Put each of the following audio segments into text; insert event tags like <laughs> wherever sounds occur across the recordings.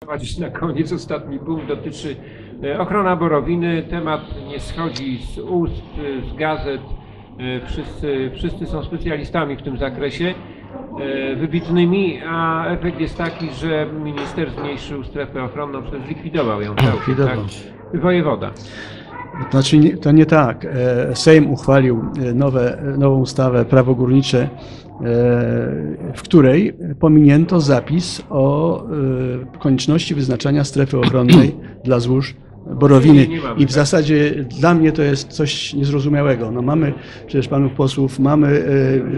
prowadzić na koniec. Ostatni punkt dotyczy e, ochrona borowiny. Temat nie schodzi z ust, z gazet. E, Wszyscy, wszyscy są specjalistami w tym zakresie, e, wybitnymi, a efekt jest taki, że minister zmniejszył strefę ochronną, przez zlikwidował ją <clears throat> całkiem. Tak? Wojewoda. Znaczy, to nie tak. E, Sejm uchwalił e, nowe, e, nową ustawę prawo górnicze, w której pominięto zapis o konieczności wyznaczania strefy ochronnej <clears throat> dla złóż borowiny. I w tak. zasadzie dla mnie to jest coś niezrozumiałego. No mamy przecież panów posłów, mamy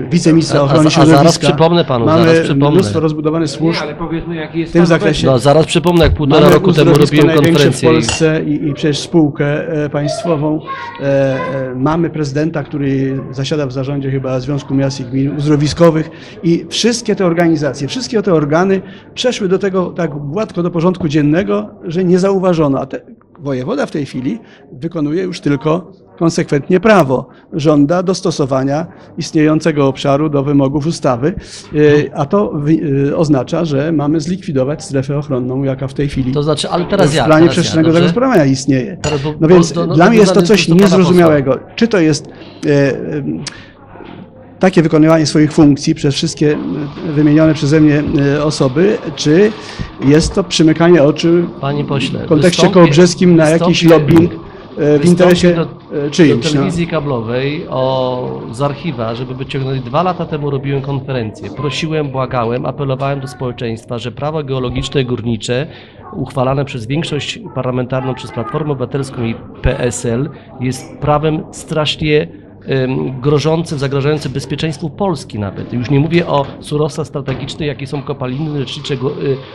e, wiceministra A- a- ochrony a zaraz środowiska. przypomnę panu, mamy zaraz przypomnę. mnóstwo rozbudowanych Nie, służb. ale powiedzmy jaki jest W tym zakresie- No zaraz przypomnę, jak półtora Mamy roku temu robiłem konferencję. w i- Polsce i, i przecież spółkę e, państwową. E, e, mamy prezydenta, który zasiada w zarządzie chyba Związku Miast i Gmin Uzdrowiskowych i wszystkie te organizacje, wszystkie te organy przeszły do tego tak gładko do porządku dziennego, że nie zauważono. A te, wojewoda w tej chwili wykonuje już tylko konsekwentnie prawo. Żąda dostosowania istniejącego obszaru do wymogów ustawy, e, a to e, oznacza, że mamy zlikwidować strefę ochronną, jaka w tej chwili To znaczy, ale teraz w ja. planie teraz przestrzennego ja, zagospodarowania istnieje. No więc do- do- dla mnie jest to coś niezrozumiałego. Czy to jest e, takie wykonywanie swoich funkcji przez wszystkie e, wymienione przeze mnie e, osoby, czy jest to przymykanie oczu Panie pośle, w kontekście kołobrzeskim na jakiś lobbying e, w interesie do, czyimś? do No. telewizji kablowej o, z archiwa, żeby wyciągnąć. Dwa lata temu robiłem konferencję. Prosiłem, błagałem, apelowałem do społeczeństwa, że prawo geologiczne i górnicze uchwalane przez większość parlamentarną, przez Platformę Obywatelską i PSL jest prawem strasznie em, grożącym, zagrażającym bezpieczeństwu Polski nawet. Już nie mówię o surowcach strategicznych, jakie są kopaliny lecznicze, y,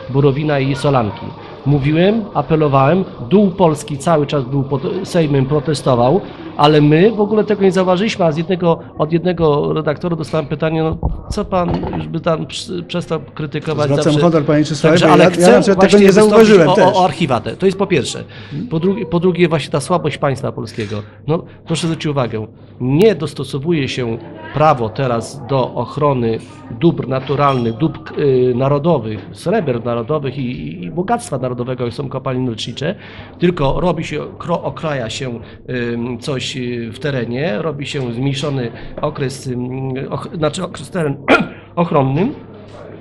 Borowina i Solanki. Mówiłem, apelowałem, dół Polski cały czas był pod Sejmem, protestował, ale my w ogóle tego nie zauważyliśmy, a z jednego, od jednego redaktora dostałem pytanie, no co pan już by tam przestał krytykować Zwracam zawsze. honor, panie Czesławie, Także, ale ja- ja chcę przykład tego nie zauważyłem o, też. o, archiwatę. To jest po pierwsze. Po drugie, po drugie właśnie ta słabość państwa polskiego. No, proszę zwrócić uwagę, nie dostosowuje się prawo teraz do ochrony dóbr naturalnych, dóbr y, narodowych, sreber narodowych i, i bogactwa narodowego, jak są kopaliny lecznicze, tylko robi się, okraja się coś y, w terenie, robi się zmniejszony okres, znaczy okres teren <clears throat> ochronny,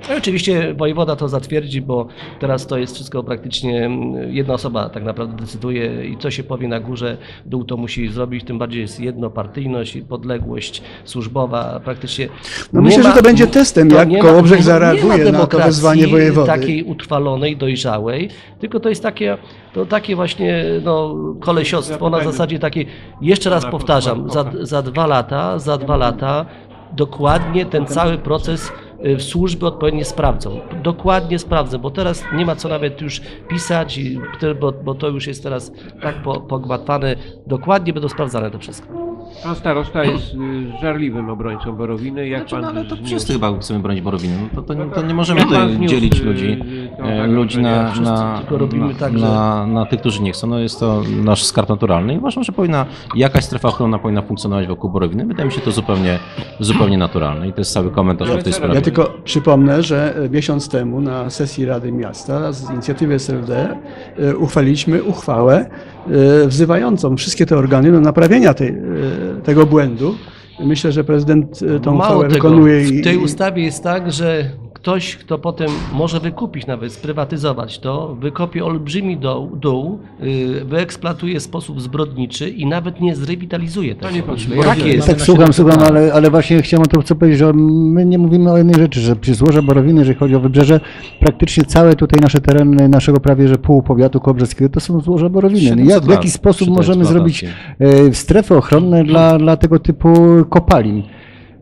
no i oczywiście wojewoda to zatwierdzi, bo teraz to jest wszystko praktycznie mm, jedna osoba tak naprawdę decyduje i co się powie na górze, dół to musi zrobić, tym bardziej jest jednopartyjność i podległość służbowa praktycznie. No myślę, że to będzie testem, jak nie Kołobrzeg nie zareaguje na to wezwanie wojewody. takiej utrwalonej, dojrzałej, tylko to jest takie, to takie właśnie no, kolesiostwo na zasadzie takiej, jeszcze raz powtarzam, za, za dwa lata, za dwa lata dokładnie ten cały proces służby odpowiednio sprawdzą. Dokładnie sprawdzą, bo teraz nie ma co nawet już pisać, bo, bo to już jest teraz tak po- pogmatwane. Dokładnie będą sprawdzane to wszystko. Pan starosta jest y, żarliwym obrońcą borowiny. Jak Znaczy, pan no, ale to zniósł- wszyscy chyba chcemy bronić borowiny. No, to, to, No to tak. nie możemy Jak pan tutaj dzielić y, ludzi, e, tak, ludzi że na, na, tak, że- na, na tych, którzy nie chcą. No jest to nasz skarb naturalny i uważam, że powinna jakaś strefa ochronna powinna funkcjonować wokół borowiny. Wydaje mi się to zupełnie, zupełnie naturalne i to jest cały komentarz w tej sprawie. Ja tylko przypomnę, że e, miesiąc temu na sesji Rady Miasta z inicjatywy SLD e, uchwaliliśmy uchwałę wzywającą wszystkie te organy do naprawienia tej, tego błędu. Myślę, że prezydent e, tą Mało uchwałę tego, wykonuje w tej i ustawie jest tak, że ktoś, kto potem może wykupić nawet, sprywatyzować to, wykopie olbrzymi dół, dół y, wyeksploatuje w sposób zbrodniczy i nawet nie zrewitalizuje tego. Panie pośle, Bo ja tak jest. Tak, słucham, słucham, ale, ale właśnie chciałem to co powiedzieć, że my nie mówimy o jednej rzeczy, że przy złoże Borowiny, jeżeli chodzi o wybrzeże, praktycznie całe tutaj nasze tereny, naszego prawie że pół powiatu kołobrzegskiego to są złoże Borowiny. 700 Jak, w jaki sposób możemy zrobić e, strefy ochronne dla, dla tego typu kopalin?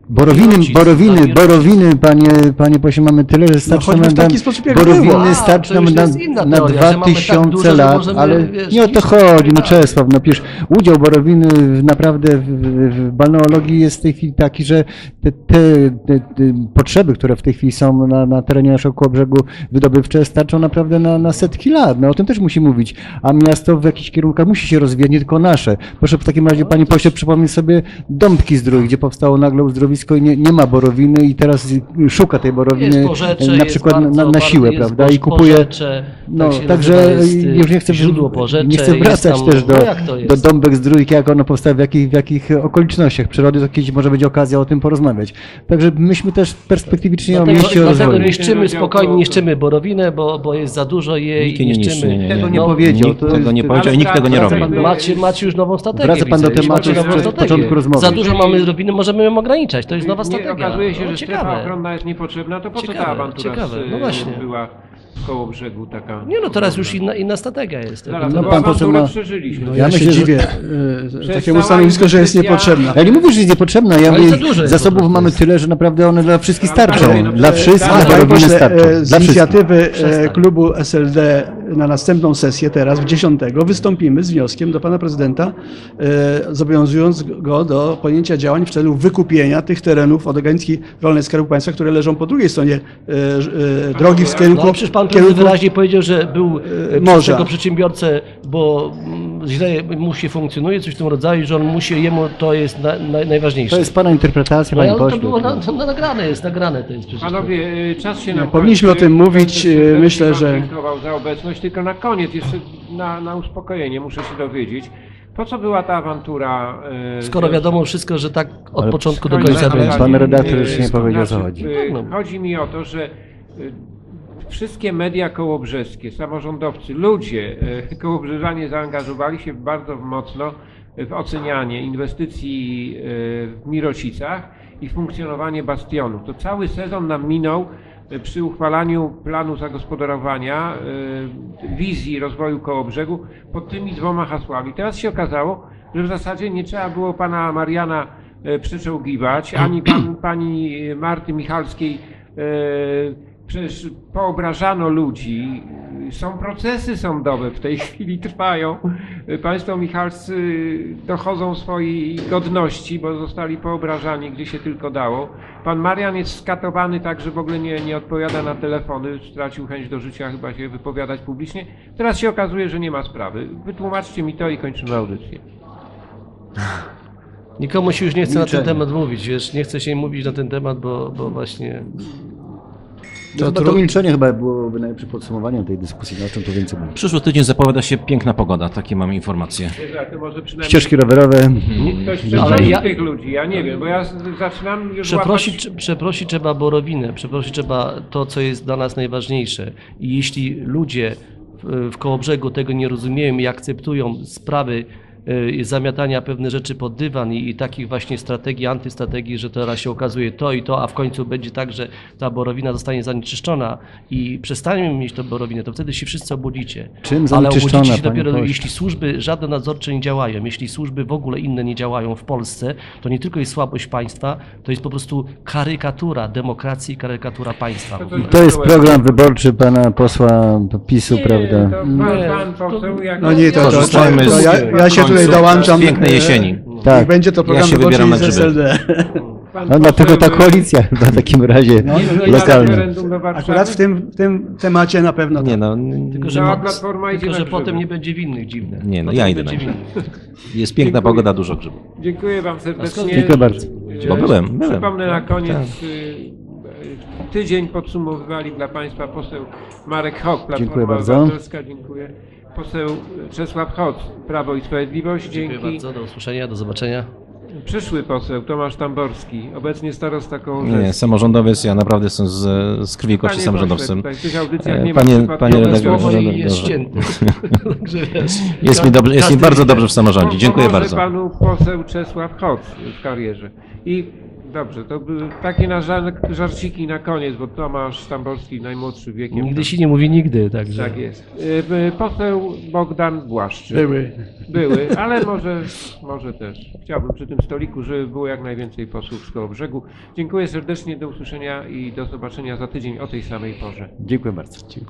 Borowiny, Wrócić, borowiny, borowiny, panie, panie pośle, mamy tyle, że starczy choćby nam, w taki sposób, jak borowiny było. A, starczy to nam już na, jest inna na teoria, że mamy tak 2000 duże, że lat, możemy, ale wiesz, nie o to chodzi, no. Czesław, no przecież udział borowiny w, naprawdę w, w, w balneologii jest w tej chwili taki, że te, te, te, te potrzeby, które w tej chwili są na, na terenie naszego Kołobrzegu wydobywcze starczą naprawdę na, na setki lat, no o tym też musi mówić, a miasto w jakichś kierunkach musi się rozwijać, nie tylko nasze. Proszę w takim razie, panie pośle, przypomnieć sobie Dąbki Zdrój, gdzie powstało nagle uzdrowisko środowisko i nie, nie ma borowiny i teraz szuka tej borowiny porzecze, na przykład bardzo, na, na siłę, prawda? I kupuje. Porzecze, No, tak także y, już nie chcę, porzecze, nie chcę wracać tam- też do, no do? Dąbek z Drójki, jak ono powstało, w jakich, w jakich okolicznościach przyrody, to kiedyś może będzie okazja o tym porozmawiać. Także myśmy też perspektywicznie o Dlatego, mieście dlatego rozwoju. niszczymy, spokojnie niszczymy borowinę, bo, bo jest za dużo jej Nikt nie niszczy, niszczymy. nie, nie, Tego nie. nie No, powiedział. Nikt tego nie powiedział i nikt tego nie robi. Macie, macie już nową strategię. Wraca pan do tematu strategię. początku rozmowy. Za dużo mamy robiny, możemy ją ograniczać. To jest nowa nie, strategia. okazuje się, No, że strefa ciekawe. ochronna jest niepotrzebna, to po co ta Ciekawe, awantura ciekawe, z, no właśnie. była koło brzegu taka? Nie no, teraz już inna, inna strategia jest. Zaraz, No, pan poseł ma- przeżyliśmy. No, Ja ja, się myślę, że- dziwię e, Przez takiemu stanowisku, że jest niepotrzebna. Ja nie mówię, że jest niepotrzebna, ja mówię, jest zasobów prostu mamy jest. tyle, że naprawdę one dla wszystkich starczą. Dla wszystkich robiny pośle, starczą. e, z Dla inicjatywy e, klubu SLD na następną sesję teraz, w 10, wystąpimy z wnioskiem do pana prezydenta, e, zobowiązując go do podjęcia działań w celu wykupienia tych terenów od Organizacji Rolnej Skarbu Państwa, które leżą po drugiej stronie e, e, drogi w No, kierunku... ale przecież pan prezydent wyraźnie powiedział, że był morza. tego przedsiębiorcę, bo mm, źle mu się funkcjonuje, coś w tym rodzaju, że on musi, jemu to jest na, na, najważniejsze. To jest pana interpretacja, no, panie ale to pośle. było na, na, nagrane, jest nagrane to jest przecież. Panowie, y, czas się nam powinniśmy kończy. o tym mówić, serdecznie myślę, że- dziękował za obecność, tylko na koniec, jeszcze na, na uspokojenie, muszę się dowiedzieć. Po co była ta awantura? y, Skoro wiadomo wszystko, że tak od Ale początku do końca ale- będzie. Pan redaktor już nie powiedział, o co chodzi. y, No. Chodzi mi o to, że wszystkie media kołobrzeskie, samorządowcy, ludzie y, kołobrzeżanie zaangażowali się bardzo mocno w ocenianie inwestycji y, w Mirocicach i funkcjonowanie bastionów. To cały sezon nam minął y, przy uchwalaniu planu zagospodarowania, wizji rozwoju Kołobrzegu pod tymi dwoma hasłami. Teraz się okazało, że w zasadzie nie trzeba było pana Mariana e, przyczołgiwać, ani pan, pani Marty Michalskiej. Przecież poobrażano ludzi. Są procesy sądowe w tej <laughs> chwili trwają. Państwo Michalscy dochodzą swojej godności, bo zostali poobrażani gdzie się tylko dało. Pan Marian jest skatowany tak, że w ogóle nie, nie odpowiada na telefony, stracił chęć do życia chyba się wypowiadać publicznie. Teraz się okazuje, że nie ma sprawy. Wytłumaczcie mi to i kończymy audycję. Nikomu się już nie chce na ten temat mówić, wiesz, nie chce się mówić na ten temat, bo, bo właśnie To, To to, tru- milczenie chyba byłoby najlepszym podsumowaniem tej dyskusji, no o czym tu więcej mówić. Przyszły tydzień zapowiada się piękna pogoda, takie mam informacje. Ścieżki rowerowe. ktoś Ale przeprosi ja- tych ludzi, ja nie wiem, bo ja zaczynam już Przeprosić, łapać... przeprosić trzeba borowinę, przeprosić trzeba to, co jest dla nas najważniejsze. I jeśli ludzie w, Kołobrzegu tego nie rozumieją i akceptują sprawy zamiatania pewne rzeczy pod dywan i, i takich właśnie strategii, antystrategii, że teraz się okazuje to i to, a w końcu będzie tak, że ta borowina zostanie zanieczyszczona i przestaniemy mieć tą borowinę, to wtedy się wszyscy obudzicie. Czym Ale obudzicie się panie dopiero, jeśli służby żadne nadzorcze nie działają, jeśli służby w ogóle inne nie działają w Polsce, to nie tylko jest słabość państwa, to jest po prostu karykatura demokracji i karykatura państwa. To, To jest program wyborczy pana posła PiSu, Nie, prawda? to pan, pan poseł, jak No nie, to, to, to, Korzystajmy to z ja, ja się tutaj końca dołączam. pięknej e, jesieni. Niech Tak. będzie to program Ja się wybieram na grzyby. No dlatego ta koalicja <laughs> w takim razie No, no, lokalna. Akurat w tym, w tym temacie na pewno tak. Nie no, Tylko, że, mo- Platforma idzie tylko, że potem nie będzie winnych dziwne. Nie, no Potem ja idę na jest piękna Dziękuję. pogoda, dużo grzybów. Dziękuję wam serdecznie. Dziękuję bardzo. E, Bo byłem, byłem. Przypomnę na Tak, koniec, y, y, tydzień podsumowywali dla Państwa poseł Marek Hock, Platforma Dziękuję bardzo. Obywatelska, dziękuję. Poseł Czesław Hoc, Prawo i Sprawiedliwość, Dziękuję dzięki. bardzo, do usłyszenia, do zobaczenia. Przyszły poseł Tomasz Tamborski, obecnie starosta Kołobrzeg. Nie, samorządowiec, ja naprawdę jestem z, z krwi i kości Panie samorządowcem. pośle, tutaj w tych audycjach E, nie ma panie- panie redaktorze. Słowo i jest dobrze. święty. Także wiesz, Jest mi, dobrze, jest mi każdy bardzo dobrze w samorządzie. Dziękuję Pomoże bardzo. panu poseł Czesław Hoc w karierze. I dobrze, to były takie na żar- żarciki na koniec, bo Tomasz Tamborski najmłodszy wiekiem. Nigdy się nie mówi nigdy, także. Tak jest. Y, y, Poseł Bogdan Błaszczyk. Były. Były, ale może, może też. Chciałbym przy tym stoliku, żeby było jak najwięcej posłów z Kołobrzegu. Dziękuję serdecznie, do usłyszenia i do zobaczenia za tydzień o tej samej porze. Dziękuję bardzo. Dziękuję.